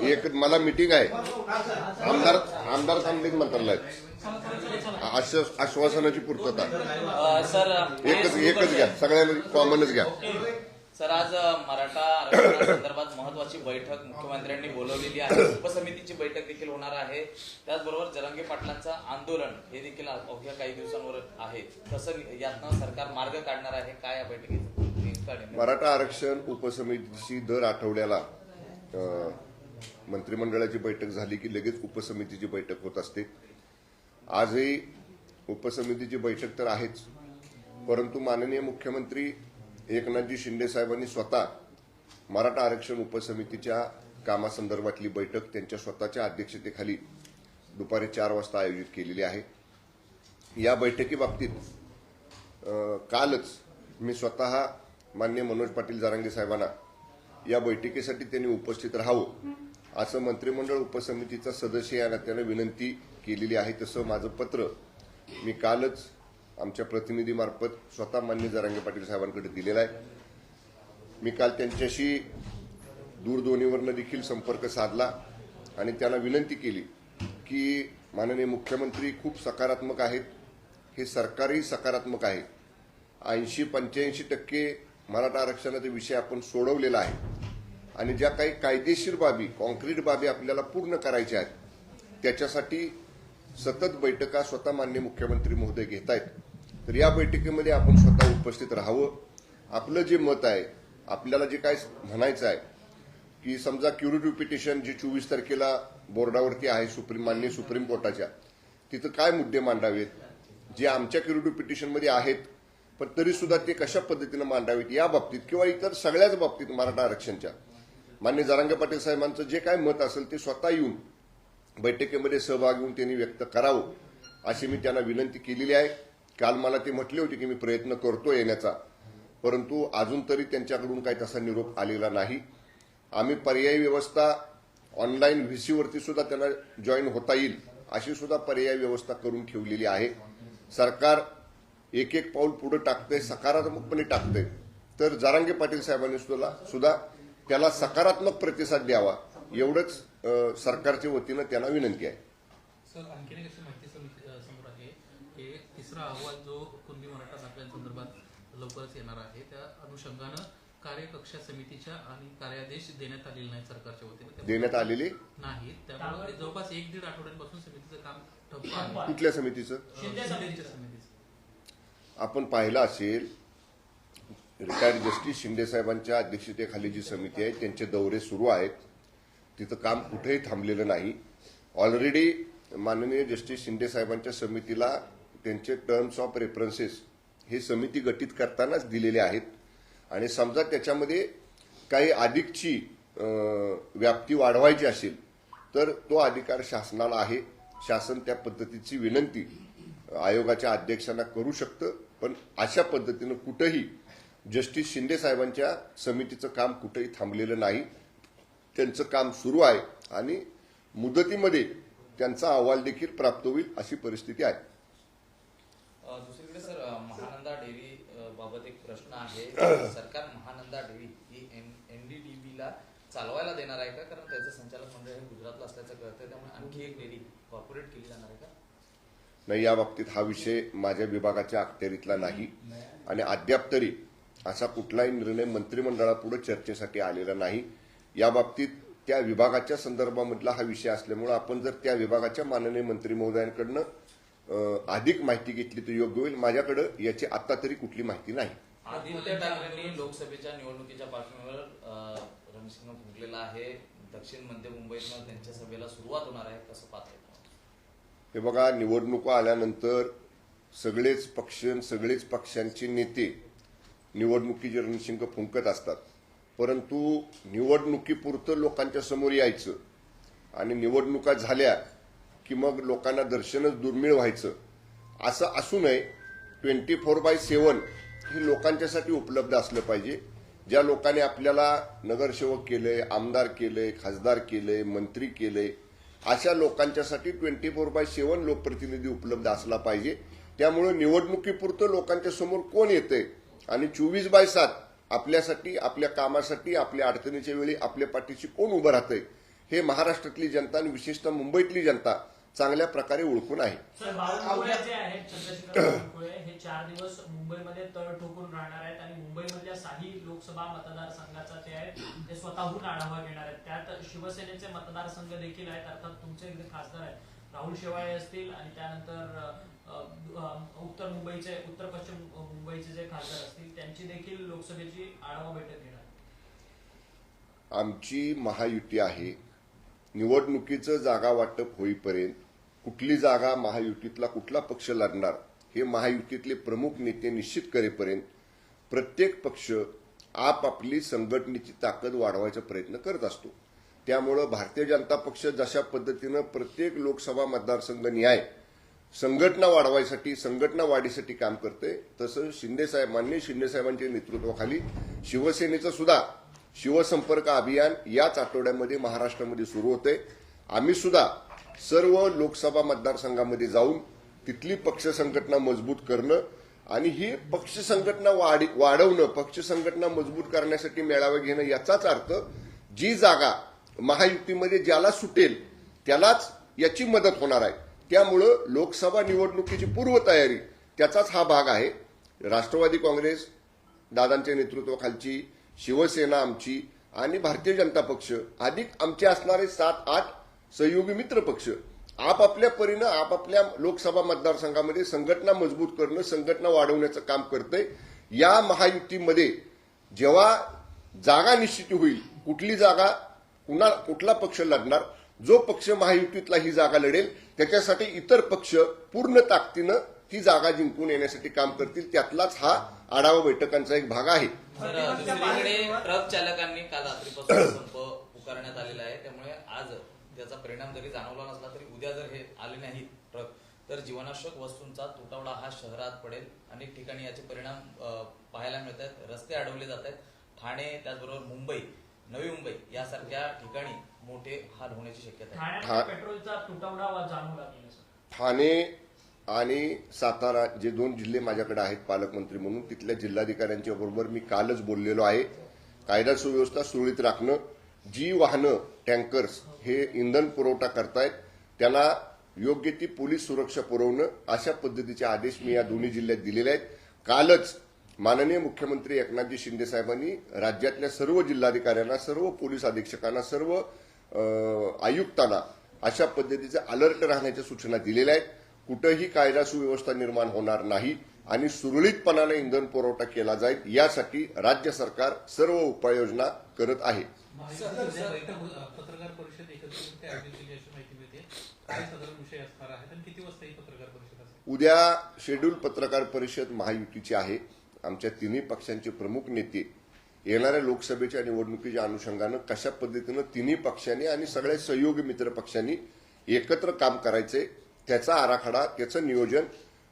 एक मला मिटिंग आहे. आमदार आमदार थांबलीत मंत्रालयात आश्वास- आश्वासनाची पूर्तता. एकच एकच घ्या. सगळ्यांना कॉमनच घ्या. सर आज मराठा आरक्षणासंदर्भात महत्वाची बैठक मुख्यमंत्र्यांनी बोलवलेली आहे. उपसमितीची बैठक देखील होणार आहे. त्याचबरोबर जरांगे पाटलांचं आंदोलन हे देखील अवघ्या काही दिवसांवर आहे. कसं यातनं सरकार मार्ग काढणार आहे काय या बैठकीत मराठा आरक्षण उपसमितीची दर आठवड्याला मंत्रिमंडळाची बैठक झाली की लगेच उपसमितीची बैठक होत असते. आजही उपसमितीची बैठक तर आहेच. परंतु माननीय मुख्यमंत्री एकनाथजी शिंदे साहेबांनी स्वतः मराठा आरक्षण उपसमितीच्या कामासंदर्भातली बैठक त्यांच्या स्वतःच्या अध्यक्षतेखाली दुपारी चार वाजता आयोजित केलेली आहे. या बैठकीबाबतीत कालच मी स्वतः मान्य मनोज पाटील जारांगे साहेबांना या बैठकीसाठी त्यांनी उपस्थित राहावं असं मंत्रिमंडळ उपसमितीचा सदस्य या नात्यानं विनंती केलेली आहे. तसं माझं पत्र मी कालच आमच्या प्रतिनिधीमार्फत स्वतः मान्य जरांगे पाटील साहेबांकडे दिलेला आहे. मी काल त्यांच्याशी दूरध्वनीवरनं देखील संपर्क साधला आणि त्यांना विनंती केली की माननीय मुख्यमंत्री खूप सकारात्मक आहेत. हे सरकारही सकारात्मक आहे. ऐंशी पंच्याऐंशी टक्के मराठा आरक्षणाचा विषय आपण सोडवलेला आहे. आणि ज्या काही कायदेशीर बाबी कॉन्क्रीट बाबी आपल्याला पूर्ण करायच्या आहेत त्याच्यासाठी सतत बैठका स्वतः मान्य मुख्यमंत्री महोदय घेत आहेत तर या बैठकीमध्ये आपण स्वतः उपस्थित राहावं. आपलं जे मत आहे आपल्याला जे काय म्हणायचं आहे की समजा क्युरिटी पिटिशन जी चोवीस तारखेला बोर्डावरती आहे सुप्रीम मान्य सुप्रीम कोर्टाच्या तिथं काय मुद्दे मांडावेत? जे आमच्या क्युरिटी पिटिशनमध्ये आहेत पण तरी सुद्धा ते कशा पद्धतीनं मांडावेत या बाबतीत किंवा इतर सगळ्याच बाबतीत मराठा आरक्षणच्या? मान्य जारांगे पाटील साहेबांचं जे काय मत असेल ते स्वतः येऊन बैठकीमध्ये सहभाग घेऊन त्यांनी व्यक्त करावं अशी मी त्यांना विनंती केलेली आहे. काल मला ते म्हटले होते की मी प्रयत्न करतो येण्याचा परंतु अजून तरी त्यांच्याकडून काही तसा निरोप आलेला नाही. आम्ही पर्यायी व्यवस्था ऑनलाईन व्हीसीवरती सुद्धा त्यांना जॉईन होता येईल अशी सुद्धा पर्यायी व्यवस्था करून ठेवलेली आहे. सरकार एक एक पाऊल पुढे टाकतंय सकारात्मकपणे टाकतंय. तर जारांगे पाटील साहेबांनी सुद्धा सुद्धा त्याला सकारात्मक प्रतिसाद द्यावा. एवढंच सरकारच्या वतीनं त्यांना विनंती आहे. सर आणखीन एक अशी माहिती समोर आहे की तिसरा अहवाल जो कुणबी मराठा दाखल्यांसंदर्भात लवकरच येणार आहे त्या अनुषंगानं कार्यकक्षा समितीच्या आणि कार्यादेश देण्यात आलेले नाही सरकारच्या वतीने. त्यामुळे देण्यात आलेले? नाही. त्यामुळे जवळपास एक दीड आठवड्यांपासून समितीचं काम ठप्प आहे. कुठल्या समितीचं? समितीचं. आपण पाहिलं असेल रिटायर्ड जस्टिस शिंदे साहेबांच्या अध्यक्षतेखाली जी समिती आहे त्यांचे दौरे सुरू आहेत. तिथं काम कुठेही थांबलेलं नाही. ऑलरेडी माननीय जस्टिस शिंदे साहेबांच्या समितीला त्यांचे टर्म्स ऑफ रेफरन्सेस हे समिती गठीत करतानाच दिलेले आहेत. आणि समजा त्याच्यामध्ये काही अधिकची व्याप्ती वाढवायची असेल तर तो अधिकार शासनाला आहे. शासन त्या पद्धतीची विनंती आयोगाच्या अध्यक्षांना करू शकतं. पण अशा पद्धतीनं कुठंही जस्टिस शिंदे साहेबांच्या समितीचं काम कुठंही थांबलेलं नाही. त्यांचं काम सुरू आहे आणि मुदतीमध्ये त्यांचा अहवाल देखील प्राप्त होईल अशी परिस्थिती आहे. दुसरीकडे सर महानंदा डेअरी बाबत एक प्रश्न आहे. सरकार महानंदा डेअरी ही एनडीडीबी ला चालवायला देणार आहे का? कारण त्याचं संचालक मंडळ हे गुजरातला असल्याचं कळतंय त्यामुळे आणखी एक डेअरी कॉर्पोरेट केली जाणार आहे का? नाही या बाबतीत हा विषय माझ्या विभागाच्या अखत्यारीतला नाही. आणि अद्याप तरी असा कुठलाही निर्णय मंत्रिमंडळापुढे चर्चेसाठी आलेला नाही. या बाबतीत त्या विभागाच्या संदर्भामधला हा विषय असल्यामुळे आपण जर त्या विभागाच्या माननीय मंत्री महोदयांकडनं अधिक माहिती घेतली तर योग्य होईल. माझ्याकडे याची आता तरी कुठली माहिती नाही. आदित्य ठाकरेंनी लोकसभेच्या निवडणुकीच्या पार्श्वभूमीवर अ, रणसिंग फुंकलेला आहे. दक्षिण मध्य मुंबईतनं त्यांच्या सभेला सुरुवात होणार आहे कसं पाहताय. हे बघा निवडणुका आल्यानंतर सगळेच पक्ष सगळेच पक्षांचे नेते निवडणुकीचे रणशिंग फुंकत असतात. परंतु निवडणुकीपुरतं लोकांच्या समोर यायचं आणि निवडणुका झाल्या की मग लोकांना दर्शनच दुर्मिळ व्हायचं असं असू नये. ट्वेंटी फोर बाय सेवन हे लोकांच्यासाठी उपलब्ध असलं पाहिजे. ज्या लोकांनी आपल्याला नगरसेवक केलंय आमदार केलंय खासदार केलंय मंत्री केलंय अशा लोकांच्यासाठी ट्वेंटी फोर बाय सेवन लोकप्रतिनिधी उपलब्ध असला पाहिजे. त्यामुळे निवडणुकीपुरतं लोकांच्या समोर कोण येतंय? आणि चोवीस बाय सात आपल्यासाठी आपल्या कामासाठी आपल्या अडचणीच्या वेळी आपल्या पाठीशी कोण उभं राहतंय? हे महाराष्ट्रातली जनता आणि विशेषतः मुंबईतली जनता चांगल्या प्रकारे ओळखून आहे. हे चार दिवस मुंबईमध्ये तळ ठोकून राहणार आहेत आणि मुंबईमधल्या लोकसभा मतदारसंघाचा ते आहेत ते स्वतःहून आढावा घेणार आहेत. त्यात शिवसेनेचे मतदारसंघ देखील आहेत अर्थात तुमचे इथे खासदार आहेत. राहुल शेवाळे असतील आणि त्यानंतर उत्तर मुंबईचे उत्तर पश्चिम मुंबईचे जे खासदार असतील त्यांची देखील लोकसभेची आढावा बैठक घेणार. आमची महायुती आहे. निवडणुकीचं जागा वाटप होईपर्यंत कुठली जागा महायुतीतला कुठला पक्ष लढणार हे महायुतीतले प्रमुख नेते निश्चित करेपर्यंत प्रत्येक पक्ष आपापली संघटनेची ताकद वाढवायचा प्रयत्न करत असतो. त्यामुळं भारतीय जनता पक्ष जशा पद्धतीनं प्रत्येक लोकसभा मतदारसंघ न्याय संघटना वाढवायसाठी संघटना वाढीसाठी काम करते. तसं शिंदेसाहेब मान्य शिंदेसाहेबांच्या नेतृत्वाखाली शिवसेनेचं सुद्धा शिवसंपर्क अभियान याच आठवड्यामध्ये महाराष्ट्रामध्ये सुरू होते. आम्ही सुद्धा सर्व लोकसभा मतदारसंघामध्ये जाऊन तिथली पक्ष संघटना मजबूत करणं आणि ही पक्ष संघटना वाढ वाढवणं पक्ष संघटना मजबूत करण्यासाठी मेळावा घेणं याचाच अर्थ जी जागा महायुतीमध्ये ज्याला सुटेल त्यालाच याची मदत होणार आहे. त्यामुळं लोकसभा निवडणुकीची पूर्वतयारी त्याचाच हा भाग आहे. राष्ट्रवादी काँग्रेस दादांच्या नेतृत्वाखालची शिवसेना आमची आणि भारतीय जनता पक्ष अधिक आमचे असणारे सात आठ सहयोगी मित्र पक्ष आपापल्या परीनं आपापल्या लोकसभा मतदारसंघामध्ये संघटना मजबूत करणं संघटना वाढवण्याचं काम करतंय. या महायुतीमध्ये जेव्हा जागा निश्चित होईल कुठली जागा कुणा कुठला पक्ष लढणार जो पक्ष महायुतीतला ही जागा लढेल त्याच्यासाठी इतर पक्ष पूर्ण ताकदीनं ही जागा जिंकून येण्यासाठी काम करतील. त्यातलाच हा आढावा बैठकांचा एक भाग आहे. ट्रक चालकांनी काल रात्रीपासून संप पुकारण्यात आलेला आहे. त्यामुळे आज त्याचा परिणाम जरी जाणवला नसला तरी उद्या जर हे आले नाही ट्रक तर जीवनावश्यक वस्तूंचा तुटवडा हा शहरात पडेल. अनेक ठिकाणी याचे परिणाम पाहायला मिळत आहेत रस्ते अडवले जात आहेत ठाणे त्याचबरोबर मुंबई नवी मुंबई यासारख्या ठिकाणी मोठे हाल होण्याची शक्यता आहे. ठाण्यात. पेट्रोलचा तुटवडा वा- जाणवू लागलेला सर ठाणे आणि सातारा जे दोन जिल्हे माझ्याकडे आहेत पालकमंत्री म्हणून तिथल्या जिल्हाधिकाऱ्यांच्या बरोबर मी कालच बोललेलो आहे. कायदा सुव्यवस्था सुरळीत राखणं जी वाहनं टँकर्स हे इंधन पुरवठा करतायत त्यांना योग्य ती पोलीस सुरक्षा पुरवणं अशा पद्धतीचे आदेश मी या दोन्ही जिल्ह्यात दिलेले आहेत. कालच माननीय मुख्यमंत्री एकनाथजी शिंदे साहेबांनी राज्यातल्या सर्व जिल्हाधिकाऱ्यांना सर्व पोलीस अधीक्षकांना सर्व आयुक्तांना अशा पद्धतीचे अलर्ट राहण्याच्या सूचना दिलेल्या आहेत. कुठंही कायदा सुव्यवस्था निर्माण होणार नाही आणि सुरळीतपणाने इंधन पुरवठा केला जाईल यासाठी राज्य सरकार सर्व उपाययोजना करत आहे. महायुतीची उद्या बैठक अ, पत्रकार परिषद एकत्रित आयोजित केली अशी माहिती मिळते. काय साधारण विषय असणार आहेत आणि किती वाजता पत्रकार परिषद असेल? उद्या शेड्यूल पत्रकार परिषद महायुतीची आहे. आमच्या तिन्ही पक्षांचे प्रमुख नेते येणाऱ्या लोकसभेच्या निवडणुकीच्या अनुषंगानं कशा पद्धतीनं तिन्ही पक्षांनी आणि सगळ्या सहयोगी मित्र पक्षांनी एकत्र काम करायचे त्याचा आराखडा त्याचं नियोजन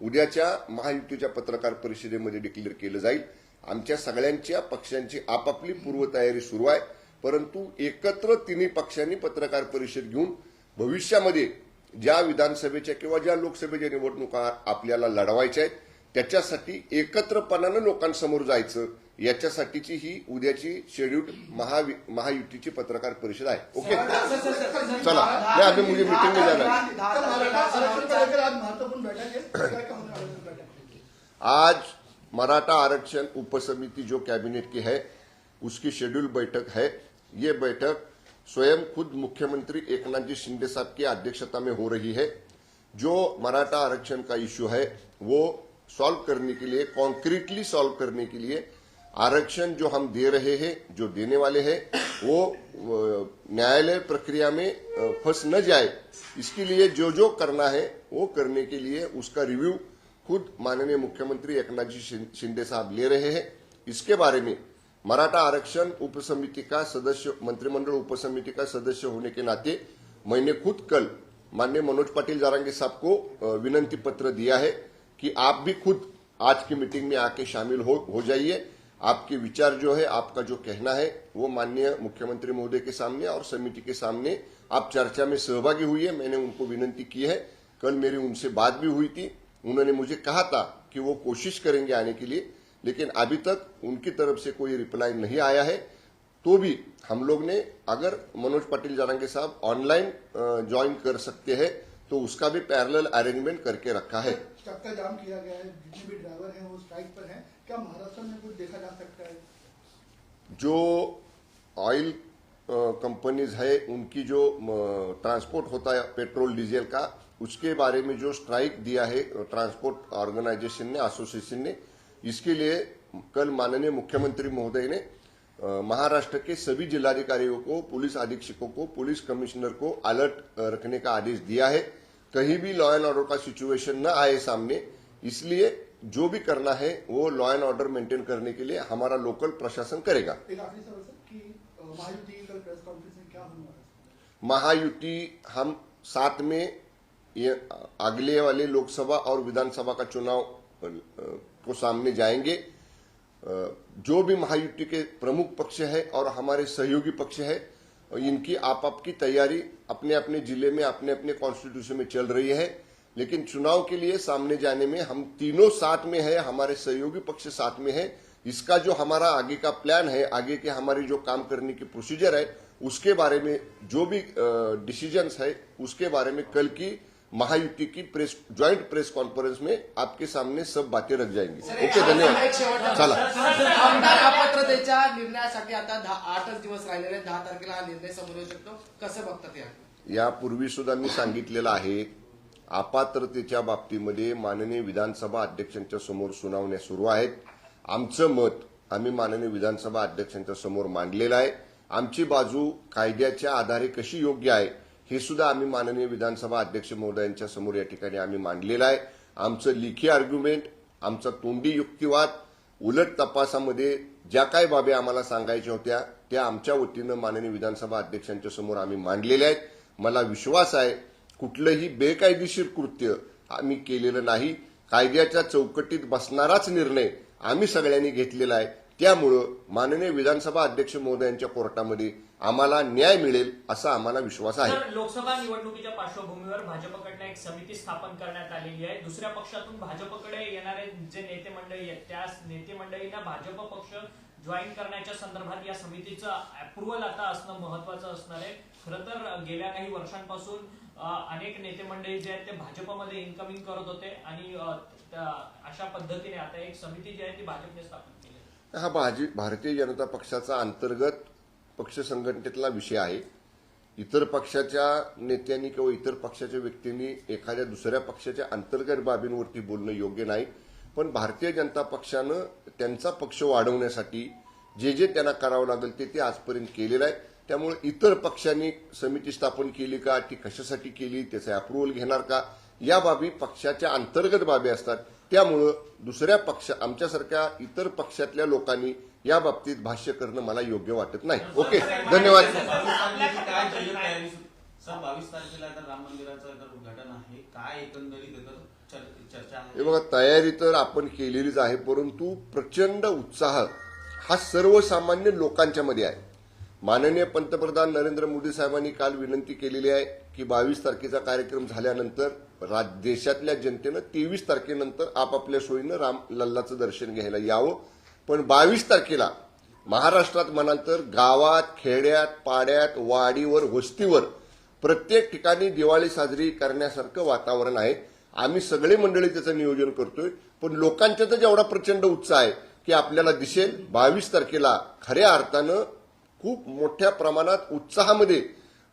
उद्याच्या महायुतीच्या पत्रकार परिषदेमध्ये डिक्लेअर केलं जाईल. आमच्या सगळ्यांच्या पक्षांची आपापली पूर्वतयारी सुरू आहे. परंतु एकत्र तिन्ही पक्षांनी पत्रकार परिषद घेऊन भविष्यामध्ये ज्या विधानसभेच्या किंवा ज्या लोकसभेच्या निवडणुका आपल्याला लढवायच्या आहेत त्याच्यासाठी एकत्रपणानं लोकांसमोर जायचं याच्यासाठीची ही उद्याची शेड्यूल महावि महायुतीची पत्रकार परिषद आहे ओके चला नाही अभी मुझे मीटिंग में है है है में? आज मराठा आरक्षण उपसमिति जो कैबिनेट की है उसकी शेड्यूल बैठक है ये बैठक स्वयं खुद मुख्यमंत्री एकनाथ जी शिंदे साहब की अध्यक्षता में हो रही है जो मराठा आरक्षण का इश्यू है वो सॉल्व करने के लिए कॉन्क्रीटली सॉल्व करने के लिए आरक्षण जो हम दे रहे हैं, जो देने वाले हैं, वो न्यायालय प्रक्रिया में फंस न जाए। इसके लिए जो जो करना है, वो करने के लिए उसका रिव्यू खुद माननीय मुख्यमंत्री एकनाथ जी शिंदे साहब ले रहे हैं। इसके बारे में मराठा आरक्षण उपसमिति का सदस्य, मंत्रिमंडल उपसमिति का सदस्य होने के नाते मैंने खुद कल माननीय मनोज पाटिल जारांगे साहब को विनंती पत्र दिया है। कि आप भी खुद आज की मीटिंग में आके शामिल हो हो जाइए। आपके विचार जो है, आपका जो कहना है, वो माननीय मुख्यमंत्री महोदय के सामने और समिति के सामने आप चर्चा में सहभागी हुई है। मैंने उनको विनंती की है। कल मेरी उनसे बात भी हुई थी। उन्होंने मुझे कहा था कि वो कोशिश करेंगे आने के लिए, लेकिन अभी तक उनकी तरफ़ से कोई रिप्लाई नहीं आया है। तो भी हम लोग ने, अगर मनोज पाटिल जारंगे साहब ऑनलाइन ज्वाइन कर सकते हैं तो उसका भी पैरेलल अरेंजमेंट करके रखा है। चक्का जाम किया गया है जितने भी ड्राइवर हैं वो स्ट्राइक पर हैं क्या महाराष्ट्र में कुछ देखा जा सकता है? जो ऑयल कंपनीज़ है उनकी जो ट्रांसपोर्ट होता है पेट्रोल डीजल का उसके बारे में जो स्ट्राइक दिया है ट्रांसपोर्ट ऑर्गेनाइजेशन ने एसोसिएशन ने इसके लिए कल माननीय मुख्यमंत्री महोदय ने महाराष्ट्र के सभी जिलाधिकारियों को पुलिस अधीक्षकों को पुलिस कमिश्नर को अलर्ट रखने का आदेश दिया है। कहीं भी लॉ एंड ऑर्डर का सिचुएशन न आए सामने इसलिए जो भी करना है वो लॉ एंड ऑर्डर मेंटेन करने के लिए हमारा लोकल प्रशासन करेगा। महायुति हम साथ में ये अगले वाले लोकसभा और विधानसभा का चुनाव को सामने जाएँगे। जो भी महायुति के प्रमुख पक्ष है और हमारे सहयोगी पक्ष है इनकी आप आपकी तैयारी अपने अपने ज़िले में अपने अपने कॉन्स्टिट्यूशन में चल रही है। लेकिन चुनाव के लिए सामने जाने में हम तीनों साथ में है, हमारे सहयोगी पक्ष साथ में है। इसका जो हमारा आगे का प्लान है, आगे के हमारे जो काम करने की प्रोसीजर है, उसके बारे में जो भी डिसीजंस है, उसके बारे में कल की महायुति की प्रेस ज्वाइंट प्रेस कॉन्फ्रेंस में आपके सामने सब बातें रख जाएंगी ओके धन्यवाद चला आमदार अपात्रतेच्या निर्णयासाठी आता आठच दिवस राहिलेले. दहा तारखेला हा निर्णय समोर येऊ शकतो कसं बघतात यापूर्वी सुद्धा मी सांगितलेलं आहे अपात्रतेच्या बाबतीमध्ये माननीय विधानसभा अध्यक्षांच्या समोर सुनावण्या सुरू आहेत आमचं मत आम्ही माननीय विधानसभा अध्यक्षांच्या समोर मांडलेलं आहे आमची बाजू कायद्याच्या आधारे कशी योग्य आहे हे सुद्धा आम्ही माननीय विधानसभा अध्यक्ष महोदयांच्या समोर या ठिकाणी आम्ही मांडलेलं आहे. आमचं लिखी आर्ग्युमेंट आमचा तोंडी युक्तिवाद उलट तपासामध्ये ज्या काही बाबी आम्हाला सांगायच्या होत्या त्या आमच्या वतीनं माननीय विधानसभा अध्यक्षांच्या समोर आम्ही मांडलेल्या आहेत. मला विश्वास आहे कुठलंही बेकायदेशीर कृत्य आम्ही केलेलं नाही. कायद्याच्या चौकटीत बसणाराच निर्णय आम्ही सगळ्यांनी घेतलेला आहे. त्यामुळं माननीय विधानसभा अध्यक्ष महोदयांच्या कोर्टामध्ये आम्हाला न्याय मिळेल असा आम्हाला विश्वास आहे. लोकसभा निवडणुकीच्या पार्श्वभूमीवर भाजपकडनं एक समिती स्थापन करण्यात आलेली आहे. दुसऱ्या पक्षातून भाजपकडे येणारे जे नेते मंडळी आहेत त्या नेते मंडळींना भाजप पक्ष जॉईन करण्याच्या संदर्भात या समितीचं अप्रुव्हल आता असणं महत्वाचं असणार आहे. खरं तर गेल्या काही वर्षांपासून अनेक नेते मंडळी जे आहेत ते भाजपमध्ये इन्कमिंग करत होते आणि अशा पद्धतीने आता एक समिती जी आहे ती भाजपने स्थापन केली. हा भाजी भारतीय जनता पक्षाचा अंतर्गत पक्ष संघटनेतला विषय आहे. इतर पक्षाच्या नेत्यांनी किंवा इतर पक्षाच्या व्यक्तींनी एखाद्या दुसऱ्या पक्षाच्या अंतर्गत बाबींवरती बोलणं योग्य नाही. पण भारतीय जनता पक्षानं त्यांचा पक्ष वाढवण्यासाठी जे जे त्यांना करावं लागेल ते ते आजपर्यंत केलेलं आहे. त्यामुळे इतर पक्षांनी समिती स्थापन केली का ती कशासाठी केली त्याचा अप्रुव्हल घेणार का या बाबी पक्षाच्या अंतर्गत बाबी असतात. त्यामुळं दुसऱ्या पक्ष आमच्यासारख्या इतर पक्षातल्या लोकांनी या बाबतीत भाष्य करणं मला योग्य वाटत नाही. ओके धन्यवाद. हे बघा तयारी तर आपण केलेलीच आहे परंतु प्रचंड उत्साह हा सर्वसामान्य लोकांच्या मध्ये आहे. माननीय पंतप्रधान नरेंद्र मोदी साहेबांनी काल विनंती केलेली आहे की बावीस तारखेचा कार्यक्रम झाल्यानंतर राज- देशातल्या जनतेनं तेवीस तारखेनंतर आपापल्या सोयीनं राम लल्लाचं दर्शन घ्यायला यावं. पण बावीस तारखेला महाराष्ट्रात म्हणाल तर गावात खेड्यात पाड्यात वाडीवर वस्तीवर प्रत्येक ठिकाणी दिवाळी साजरी करण्यासारखं वातावरण आहे. आम्ही सगळे मंडळी त्याचं नियोजन करतोय. पण लोकांच्या तर जेवढा प्रचंड उत्साह आहे की आपल्याला दिसेल बावीस तारखेला खऱ्या अर्थानं खूप मोठ्या प्रमाणात उत्साहामध्ये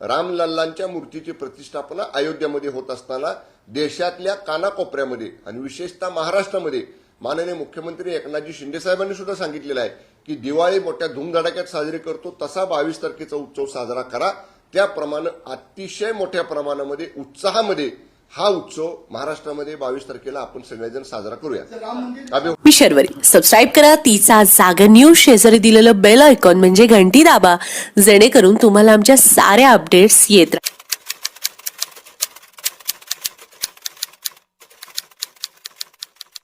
रामलल्लांच्या मूर्तीची प्रतिष्ठापना अयोध्यामध्ये होत असताना देशातल्या कानाकोपऱ्यामध्ये आणि विशेषतः महाराष्ट्रामध्ये माननीय मुख्यमंत्री एकनाथजी शिंदे साहेबांनी सुद्धा सांगितलेलं आहे की दिवाळी मोठ्या धुमधडाक्यात साजरी करतो तसा बावीस तारखेचा उत्सव साजरा करा. त्याप्रमाणे अतिशय मोठ्या प्रमाणामध्ये उत्साहामध्ये हा उत्सव महाराष्ट्रामध्ये बावीस तारखेला आपण सगळेजण साजरा करूया. मी शर्वरी. सबस्क्राईब करा. तिचा जागर न्यूज शेजारी दिलेलं बेल आयकॉन म्हणजे घंटी दाबा. जेणेकरून तुम्हाला आमच्या साऱ्या अपडेट्स येत